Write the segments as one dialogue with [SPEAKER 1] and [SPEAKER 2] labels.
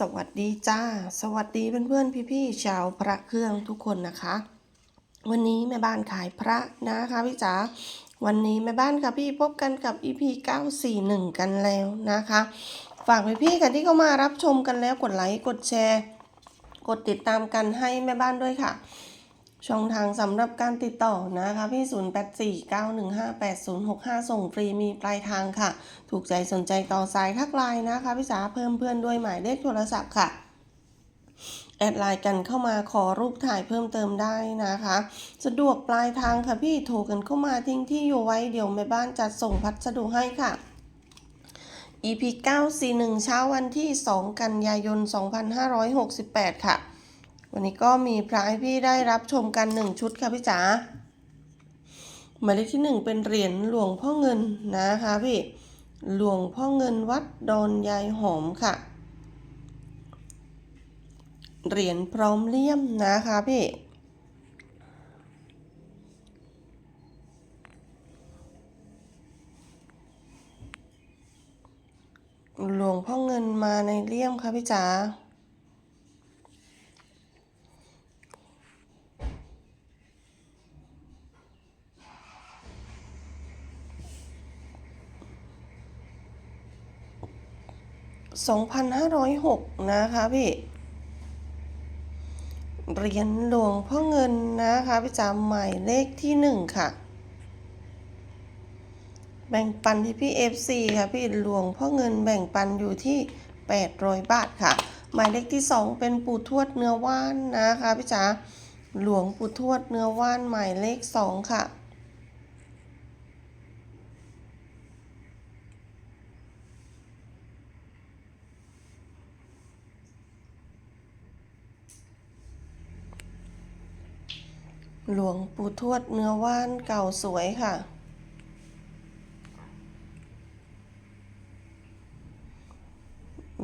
[SPEAKER 1] สวัสดีจ้า สวัสดีเพื่อนๆพี่ๆชาวพระเครื่องทุกคนนะคะ วันนี้แม่บ้านขายพระนะคะพี่จ๋าวันนี้แม่บ้านกับพี่พบกันกับ EP 941 กันแล้วนะคะ ฝากพี่ๆกันที่เข้ามารับชมกันแล้วกดไลค์กดแชร์ กดติดตามกันให้แม่บ้านด้วยค่ะ ช่องทางสำหรับการติดต่อนะคะพี่ 0849158065 ส่งฟรีมีปลายทางค่ะ ถูกใจสนใจต่อสายทักไลน์นะคะพี่จ๋าเพิ่มเพื่อนด้วยหมายเลขโทรศัพท์ค่ะ แอดไลน์กันเข้ามาขอรูปถ่ายเพิ่มเติมได้นะคะ สะดวกปลายทางค่ะพี่โทรกันเข้ามาทิ้งที่อยู่ไว้เดี๋ยวแม่บ้านจัดส่งพัสดุให้ค่ะ EP 941เช้าวันที่ 2 กันยายน 2568 ค่ะ วันนี้ก็มีพระให้พี่ได้รับชมกัน1ชุดค่ะพี่จ๋าหมายเลขที่1เป็นเหรียญหลวงพ่อเงินนะคะพี่หลวงพ่อเงินวัดดอนยายหอมค่ะ เหรียญพร้อมเลี่ยมนะคะพี่หลวงพ่อเงินมาในเลี่ยมค่ะพี่จ๋า 2,506 นะคะพี่เหรียญหลวงพ่อเงินนะคะพี่จ๋าหมายเลขที่หนึ่งค่ะ แบ่งปันที่พี่ FC ค่ะพี่หลวงพ่อเงินแบ่งปันอยู่ที่ 800 บาทค่ะ หมายเลขที่2เป็นปู่ทวดเนื้อว่านนะคะพี่จ๋าหลวงปู่ทวดเนื้อว่านหมายเลข2ค่ะ หลวงปู่ทวดเนื้อว่านเก่าสวยค่ะ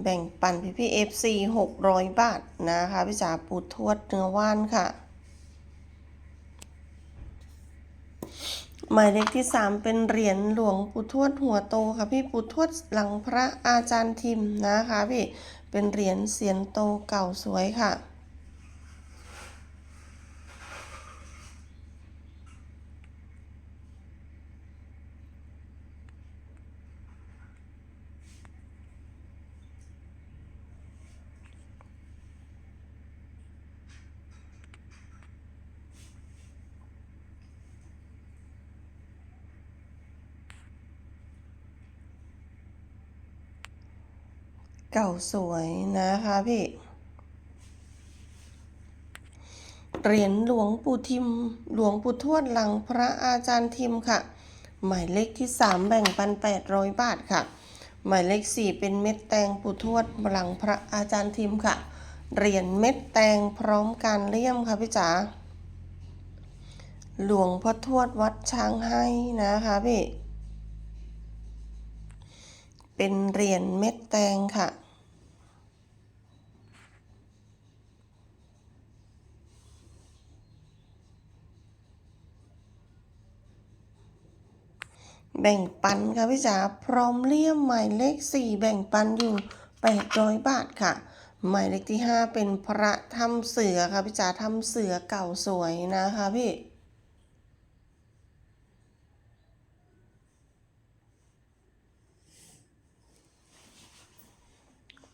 [SPEAKER 1] แบ่งปันพี่พี่ FC 600บาทนะคะพี่จ๋าปู่ทวดเนื้อว่านค่ะ หมายเลขที่3เป็นเหรียญหลวงปู่ทวดหัวโตค่ะพี่ปู่ทวดหลังพระอาจารย์ทิมนะคะพี่เป็นเหรียญเสียนโตเก่าสวยค่ะ ก่าสวยนะคะพี่เหรียญหลวงปู่ทิม หลวงปู่ทวดหลังพระอาจารย์ทิมค่ะ หมายเลขที่ 3 แบ่งปัน 800 บาทค่ะ หมายเลข 4 เป็นเม็ดแตงปู่ทวดหลังพระอาจารย์ทิมค่ะ เหรียญเม็ดแตงพร้อมการเลี่ยมค่ะพี่จ๋า หลวงพ่อทวดวัดช้างให้นะคะพี่ เป็นเหรียญเม็ดแตงค่ะ แบ่งปันค่ะพี่จ๋าพร้อมเลี่ยมหมายเลข 4 แบ่งปันอยู่ 800 บาทค่ะ หมายเลขที่ 5 เป็นพระทำเสือค่ะพี่จ๋าทำเสือเก่าสวยนะคะพี่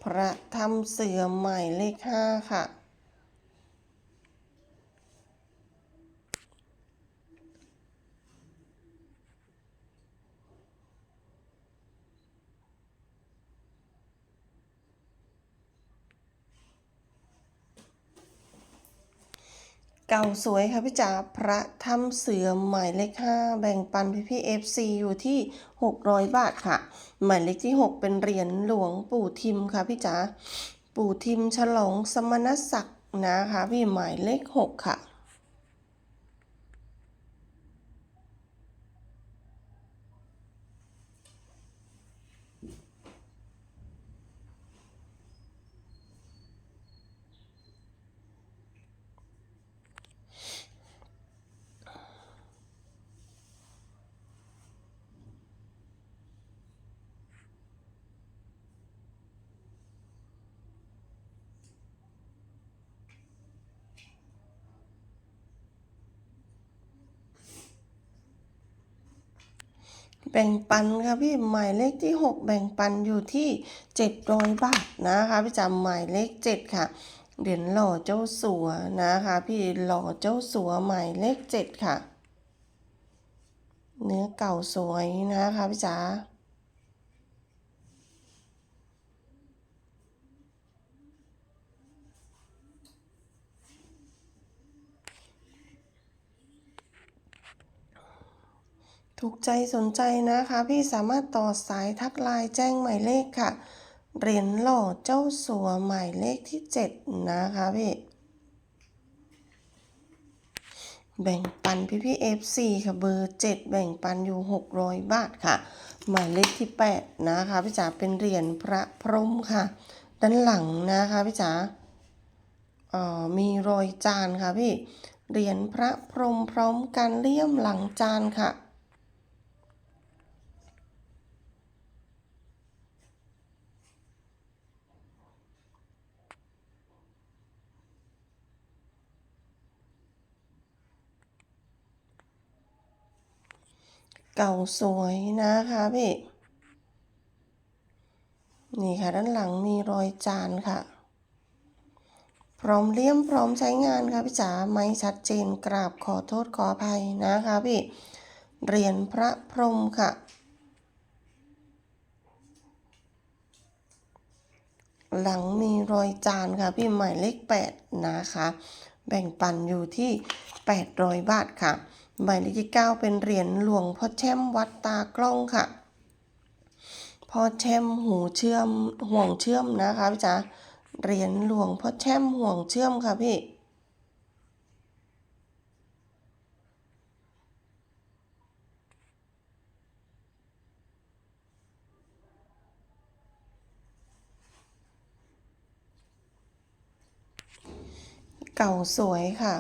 [SPEAKER 1] พระทำเสือหมายเลข5ค่ะ เก่าสวยค่ะพี่จ๋าพระทำเสือหมายเลข5แบ่งปันพี่พี่เอฟซีอยู่ที่ 600 บาทค่ะ หมายเลขที่ 6 เป็นเหรียญหลวงปู่ทิมค่ะพี่จ๋าปู่ทิมฉลองสมณศักดิ์นะคะพี่หมายเลข 6 ค่ะ
[SPEAKER 2] เแบ่
[SPEAKER 1] งปันค่ะพี่หมายเลขที่ 6 แบ่งปันอยู่ที่ 700 บาทนะคะพี่จำหมายเลข 7 ค่ะเหรียญหล่อเจ้าสัวนะคะพี่หล่อเจ้าสัวหมายเลข 7 ค่ะ เนื้อเก่าสวยนะคะพี่จ๋า ถูกใจสนใจนะคะ พี่สามารถต่อสายทักไลน์แจ้งหมายเลขค่ะ เหรียญหล่อเจ้าสัวหมายเลขที่ 7 นะคะพี่ แบ่งปันพี่พี่เอฟซีค่ะเบอร์ 7 แบ่งปันอยู่ 600 บาทค่ะ หมายเลขที่ 8 นะคะพี่จ๋าเป็นเหรียญพระพรหมค่ะ ด้านหลังนะคะพี่จ๋าเอ่อมีรอยจานค่ะพี่เหรียญพระพรหมพร้อมการเลี่ยมหลังจานค่ะ เก่าสวยนะคะพี่ นี่ค่ะด้านหลังมีรอยจานค่ะ พร้อมเลี่ยมพร้อมใช้งานค่ะพี่จ๋าไม่ชัดเจนกราบขอโทษขออภัยนะคะพี่เหรียญพระพรหมค่ะ หลังมีรอยจานค่ะพี่หมายเลข8นะคะ แบ่งปันอยู่ที่ 800 บาทค่ะ หมายเลขที่ 9 เป็นเหรียญหลวงพ่อแช่มวัดตากล้องค่ะพ่อแช่มหูเชื่อมห่วงเชื่อมนะคะพี่จ๋าเหรียญหลวงพ่อแช่มห่วงเชื่อมค่ะพี่เก่าสวยค่ะ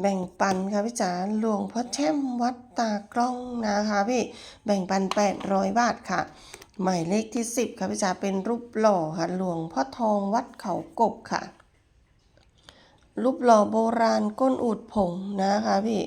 [SPEAKER 1] แบ่งปันค่ะพี่จ๋าหลวงพ่อแช่มวัดตากล้องนะคะพี่แบ่งปัน 800 บาทค่ะ หมายเลขที่ 10ค่ะพี่จ๋าเป็นรูปหล่อค่ะหลวงพ่อทองวัดเขากบค่ะ รูปหล่อโบราณก้นอูดผงนะคะพี่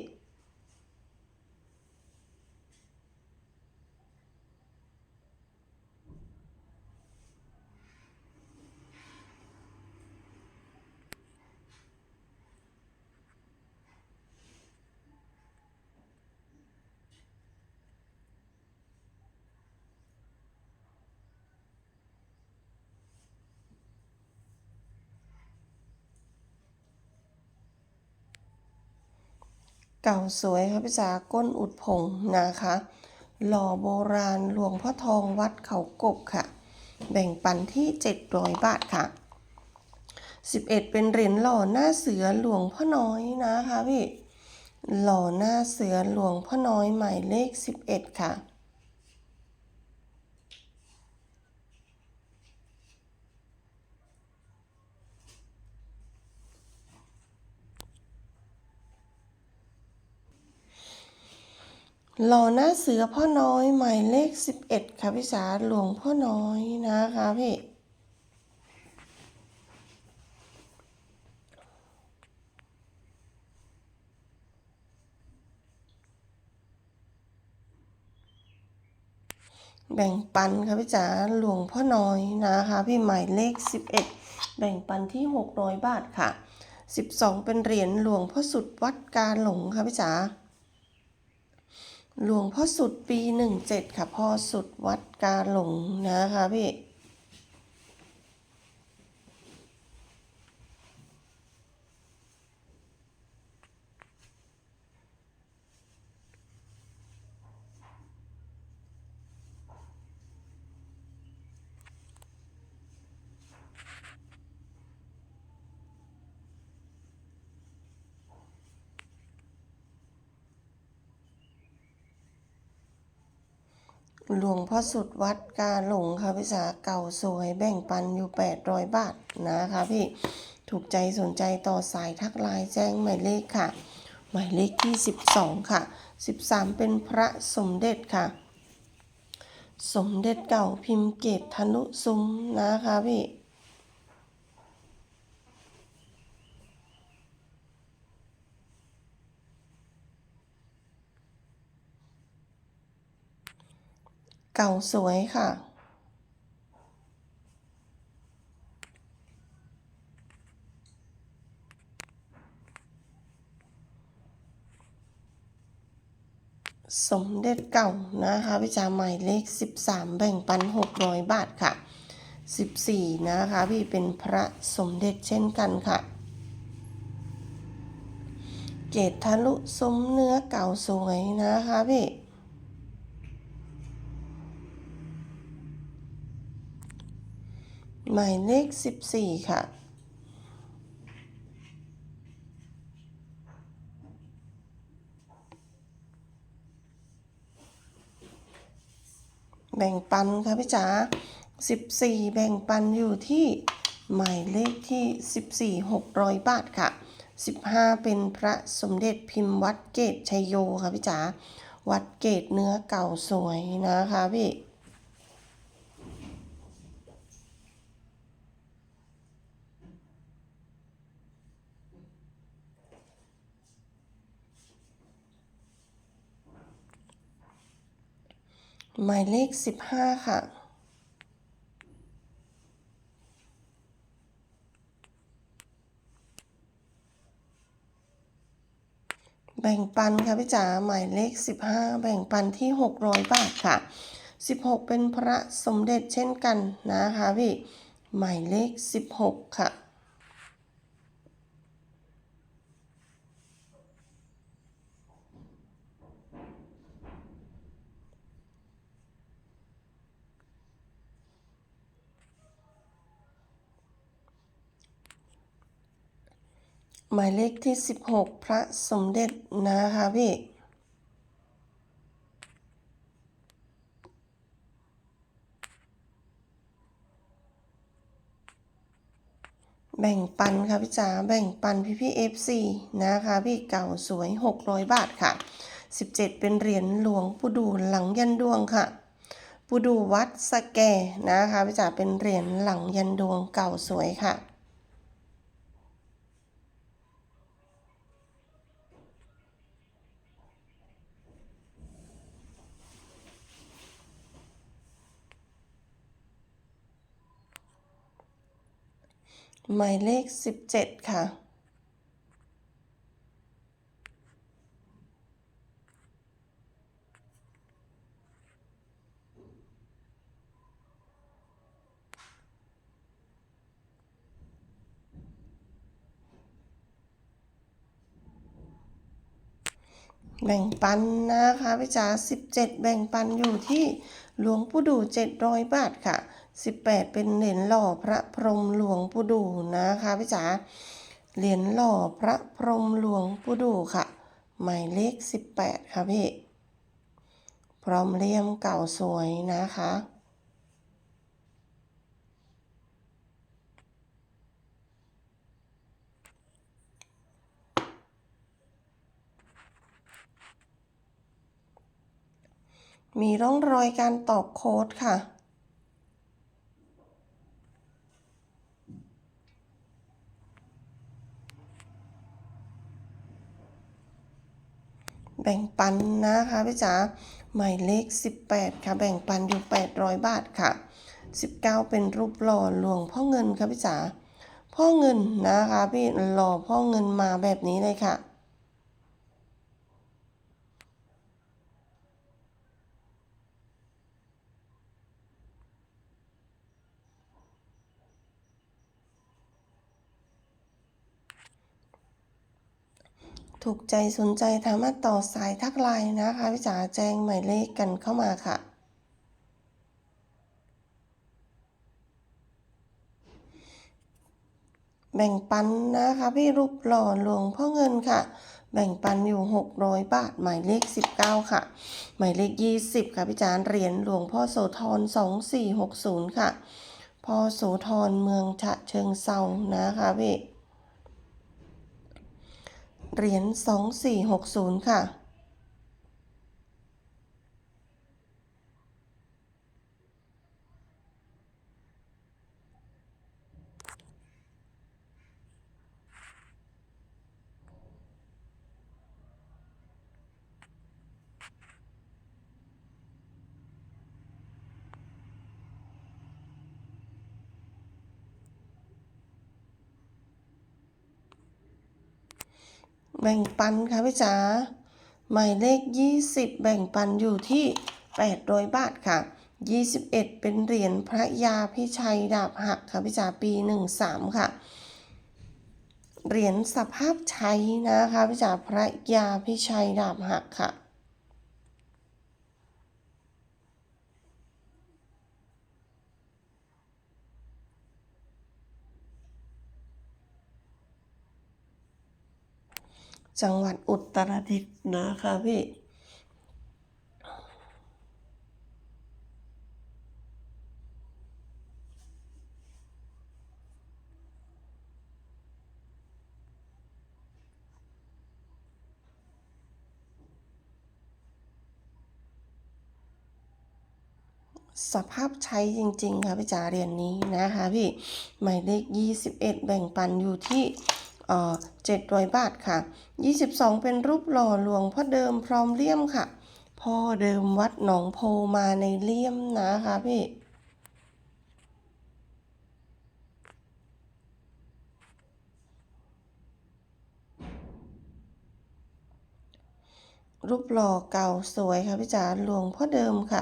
[SPEAKER 1] เก่าสวยค่ะพี่จ๋าก้นอุดผงนะคะ หล่อโบราณหลวงพ่อทองวัดเขากบค่ะ แบ่งปันที่ 700 บาทค่ะ 11 เป็นเหรียญหล่อหน้าเสือหลวงพ่อน้อยนะคะพี่หล่อหน้าเสือหลวงพ่อน้อยหมายเลข 11 ค่ะ หล่อหน้าเสือพ่อน้อยหมายเลข11ค่ะพี่สาหลวงพ่อน้อยนะคะพี่แบ่งปันค่ะพี่จ๋าหลวงพ่อน้อยนะคะ พี่หมายเลข 11 แบ่งปันที่ 600 บาทค่ะ 12 เป็นเหรียญหลวงพ่อสุดวัดการหลงค่ะพี่จ๋า หลวงพ่อสุดปี 17 ค่ะพ่อสุดวัดกาหลงนะคะพี่ หลวงพ่อสุดวัดกาหลงค่ะพี่สาเก่าสวยแบ่งปันอยู่ 800 บาทนะคะพี่ถูกใจสนใจต่อสายทักไลน์แจ้งหมายเลขค่ะ หมายเลขที่ 12 ค่ะ 13 เป็นพระสมเด็จค่ะ สมเด็จเก่าพิมพ์เกตทนุซุ้มนะคะพี่ เก่าสวยค่ะ สมเด็จเก่านะคะวิจาหมายเลข 13 แบ่งปัน 600 บาทค่ะ 14 นะคะพี่เป็นพระสมเด็จเช่นกันค่ะเกตทะลุซุ้มเนื้อเก่าสวยนะคะพี่ หมายเลข 14 ค่ะ แบ่งปันค่ะพี่จ๋า14 แบ่งปันอยู่ที่หมายเลขที่ 14 600 บาทค่ะ 15 เป็นพระสมเด็จพิมพ์วัดเกตชัยโยค่ะพี่จ๋าวัดเกตเนื้อเก่าสวยนะคะพี่ หมายเลข15ค่ะ แบ่งปันค่ะพี่จ๋าหมายเลข15แบ่งปันที่600บาทค่ะ16เป็นพระสมเด็จเช่นกันนะคะพี่หมายเลข16ค่ะ หมายเลขที่ 16 พระสมเด็จนะคะพี่ แบ่งปันค่ะพี่จ๋าแบ่งปันพี่พี่เอฟซีนะคะพี่เก่าสวย 600 บาทค่ะ 17 เป็นเหรียญหลวงปู่ดูหลังยันดวงค่ะปู่ดูวัดสแกนะคะพี่จ๋าเป็นเหรียญหลังยันดวงเก่าสวยค่ะ หมายเลข 17 ค่ะ แบ่งปันนะคะพี่จ๋า17 แบ่งปันอยู่ที่หลวงปู่ดู700 บาทค่ะ 18 เป็นเหรียญหล่อพระพรหมหลวงปู่ดูนะคะพี่จ๋าเหรียญหล่อพระพรหมหลวงปู่ดูค่ะ หมายเลข 18 ค่ะพี่ พร้อมเลี่ยมเก่าสวยนะคะมีร่องรอยการตอกโค้ดค่ะ แบ่งปันนะคะพี่จ๋าหมายเลข 18 ค่ะ แบ่งปันอยู่ 800 บาทค่ะ 19 เป็นรูปหล่อหลวงพ่อเงินค่ะพี่จ๋าพ่อเงินนะคะพี่หล่อพ่อเงินมาแบบนี้เลยค่ะ ถูกใจสนใจสามารถต่อสายทักไลน์นะคะพี่จ๋าแจ้งหมายเลขกันเข้ามาค่ะ แบ่งปันนะคะพี่รูปหล่อหลวงพ่อเงินค่ะ แบ่งปันอยู่ 600 บาท หมายเลข 19 ค่ะ หมายเลข 20 ค่ะพี่จารเหรียญหลวงพ่อโสธร2460 ค่ะพ่อโสธรเมืองฉะเชิงเซานะคะพี่ เหรียญ2460 ค่ะ บ่งปันค่ะพี่จ๋าหมายเลข 20 แบ่งปันอยู่ที่ 800 บาทค่ะ 21 เป็นเหรียญพระยาพิชัยดาบหักค่ะพี่จ๋าปี 13 ค่ะ เหรียญสภาพใช้นะคะพี่จ๋าพระยาพิชัยดาบหักค่ะ จังหวัดอุตรดิตถ์นะคะพี่สภาพใช้จริง ๆ ค่ะพี่จ๋าเรียญนี้นะคะพี่หมายเลข 21 แบ่งปันอยู่ที่ เอ่อ700บาทค่ะ 22 เป็นรูปหล่อหลวงพ่อเดิมพร้อมเลี่ยมค่ะ พ่อเดิมวัดหนองโพมาในเลี่ยมนะคะพี่รูปหล่อเก่าสวยค่ะพี่จ๋าหลวงพ่อเดิมค่ะ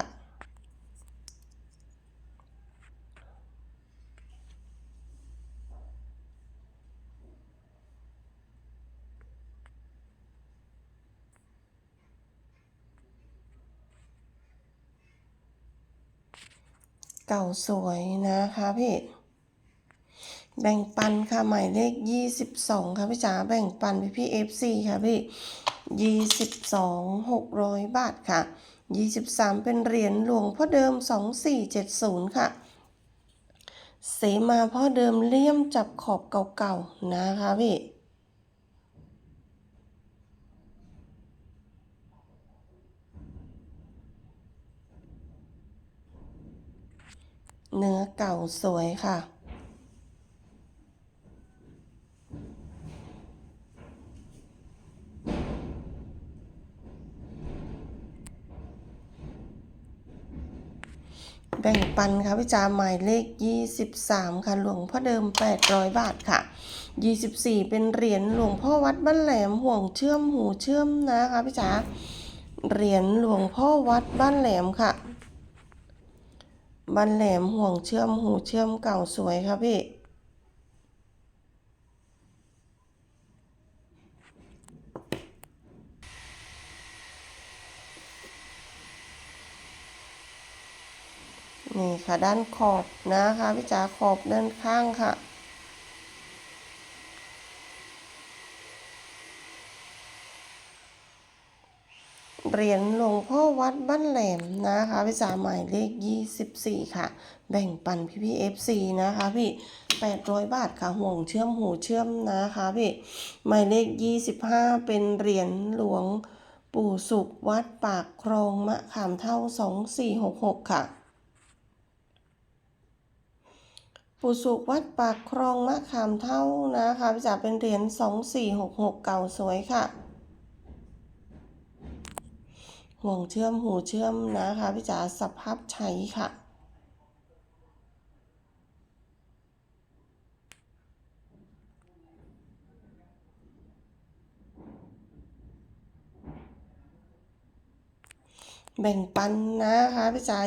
[SPEAKER 1] เก่าสวยนะคะพี่แบ่งปันค่ะหมายเลข22ค่ะพี่จ๋าแบ่งปันพี่พี่ FC ค่ะพี่22 600บาทค่ะ23เป็นเหรียญหลวงพ่อเดิม2470ค่ะเสมาพ่อเดิมเลี่ยมจับขอบเก่าๆนะคะพี่ เนื้อเก่าสวยค่ะ แบ่งปันค่ะพี่จาหมายเลข 23 ค่ะ หลวงพ่อเดิม 800 บาทค่ะ 24 เป็นเหรียญหลวงพ่อวัดบ้านแหลมห่วงเชื่อมหูเชื่อมนะคะพี่จ๋าเหรียญหลวงพ่อวัดบ้านแหลมค่ะ บันแหลมห่วงเชื่อมหูเชื่อมเก่าสวยค่ะพี่ นี่ค่ะด้านขอบนะคะพี่จ๋าขอบด้านข้างค่ะ เหรียญหลวงพ่อวัดบ้านแหลมนะคะพี่จ๋าหมายเลข 24 ค่ะ แบ่งปันพี่พี่ FC นะคะ พี่ 800 บาทค่ะห่วงเชื่อมหูเชื่อมนะคะพี่หมายเลข 25 เป็นเหรียญหลวงปู่สุขวัดปากครองมะขามเท่า 2466 ค่ะปู่สุขวัดปากครองมะขามเท่านะคะพี่จ๋าเป็นเหรียญ2466 เก่าสวยค่ะ ห่วงเชื่อมหูเชื่อมนะคะพี่จ๋าสภาพใช้ค่ะแบ่งปันนะคะพี่จ๋า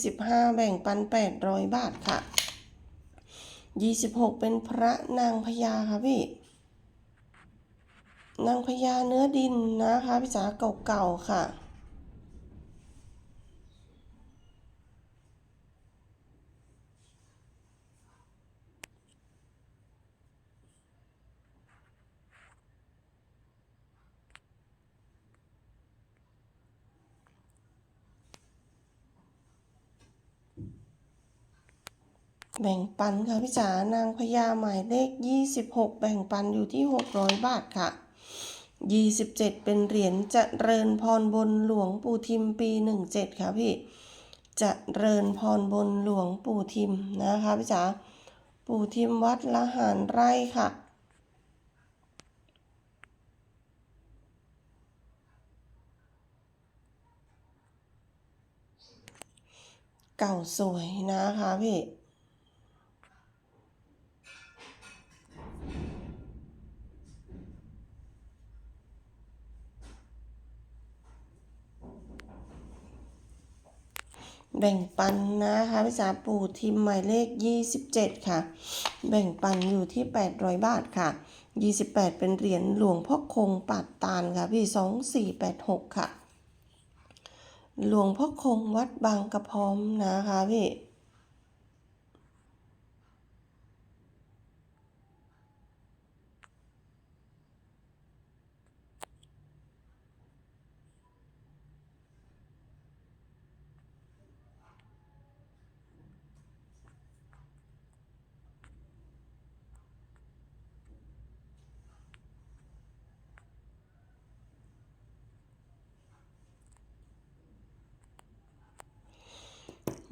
[SPEAKER 1] 25แบ่งปัน800บาทค่ะ26เป็นพระนางพญาค่ะพี่ นางพญาเนื้อดินนะคะพี่จ๋าเก่าๆค่ะ แบ่งปันค่ะพี่จ๋านางพญาหมายเลข 26 แบ่งปันอยู่ที่ 600 บาทค่ะ 27 เป็นเหรียญจะเริญพรบนหลวงปู่ทิมปี 17 ค่ะพี่จะเริญพรบนหลวงปู่ทิมนะคะพี่จ๋าปู่ทิมวัดละหารไร่ค่ะเก่าสวยนะคะพี่ แบ่งปันนะคะพี่จ๋าปู่ทีมหมายเลข 27 ค่ะ แบ่งปันอยู่ที่ 800 บาทค่ะ 28 เป็นเหรียญหลวงพ่อคงปัดตานค่ะพี่ 2486 ค่ะ หลวงพ่อคงวัดบางกระพร้อมนะคะพี่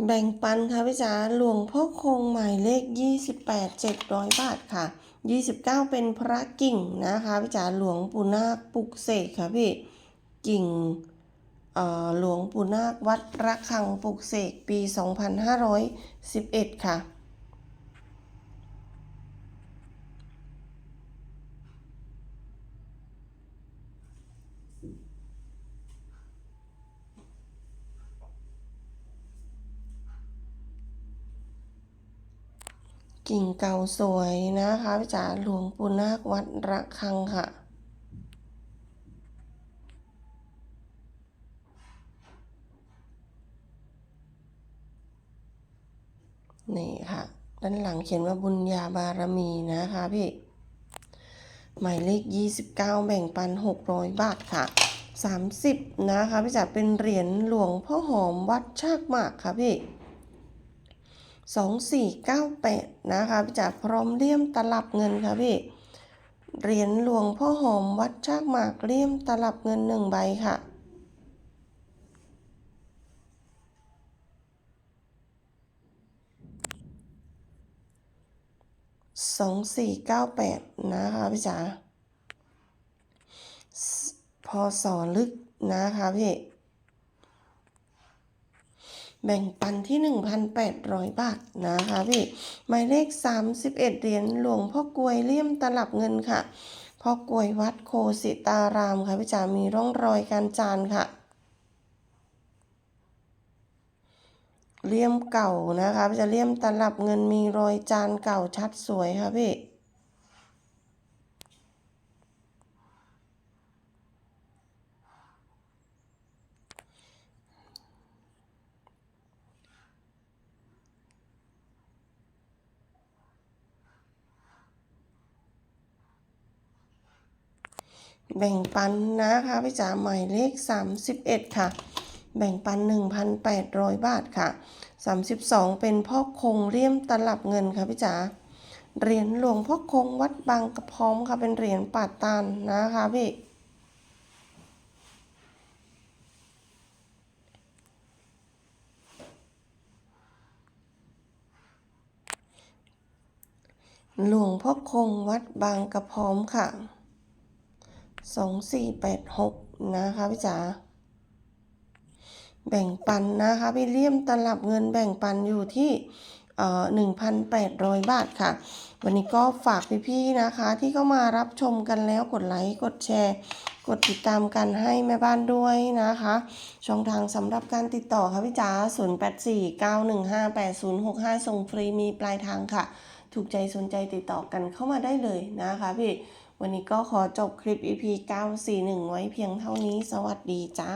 [SPEAKER 1] แบ่งปันค่ะพี่จ๋าหลวงพ่อคงหมายเลข 28 700 บาทค่ะ 29 เป็นพระกิ่งนะคะพี่จ๋าหลวงปู่นาคปุกเสกค่ะพี่กิ่งเอ่อหลวงปู่นาควัดระฆังปุกเสกปี 2511 ค่ะ กิ่งเก่าสวยนะคะพี่จ๋าหลวงปู่นาควัดระฆังค่ะ นี่ค่ะ ด้านหลังเขียนว่าบุญญาบารมีนะคะพี่ หมายเลข 29 แบ่งปัน 600 บาทค่ะ 30 นะคะพี่จ๋าเป็นเหรียญหลวงพ่อหอมวัดชากหมากค่ะพี่ 2498 นะคะพี่จ๋าพร้อมเลี่ยมตลับเงินค่ะพี่ เหรียญหลวงพ่อหอมวัดชากหมากเลี่ยมตลับเงินหนึ่งใบค่ะ สองสี่เก้าแปดนะคะพี่จ๋าพอสอลึกนะคะพี่ แบ่งปันที่ 1,800 บาทนะคะพี่หมายเลข 31 เหรียญหลวงพ่อกลวยเลี่ยมตลับเงินค่ะพ่อกลวยวัดโคสิตารามค่ะพี่จ๋ามีร่องรอยการจานค่ะเลี่ยมเก่านะคะจะเลี่ยมตลับเงินมีรอยจานเก่าชัดสวยค่ะพี่ แบ่งปันนะคะพี่จ๋าหมายเลข 31 ค่ะ แบ่งปัน 1,800 บาทค่ะ 32 เป็นพ่อคงเลี่ยมตลับเงินค่ะพี่จ๋าเหรียญหลวงพ่อคงวัดบางกระพร้อมค่ะเป็นเหรียญปาดตานนะคะพี่หลวงพ่อคงวัดบางกระพร้อมค่ะ สองสี่แปดหกนะคะพี่จ๋าแบ่งปันนะคะพี่เลี่ยมตลับเงินแบ่งปันอยู่ที่เอ่อ1,800บาทค่ะ วันนี้ก็ฝากพี่ๆนะคะ ที่เข้ามารับชมกันแล้วกดไลค์กดแชร์ กดติดตามกันให้แม่บ้านด้วยนะคะ ช่องทางสำหรับการติดต่อค่ะพี่จ๋า0849158065 ส่งฟรีมีปลายทางค่ะ ถูกใจสนใจติดต่อกันเข้ามาได้เลยนะคะพี่ วันนี้ก็ขอจบคลิป EP 941 ไว้เพียงเท่านี้ สวัสดีจ้า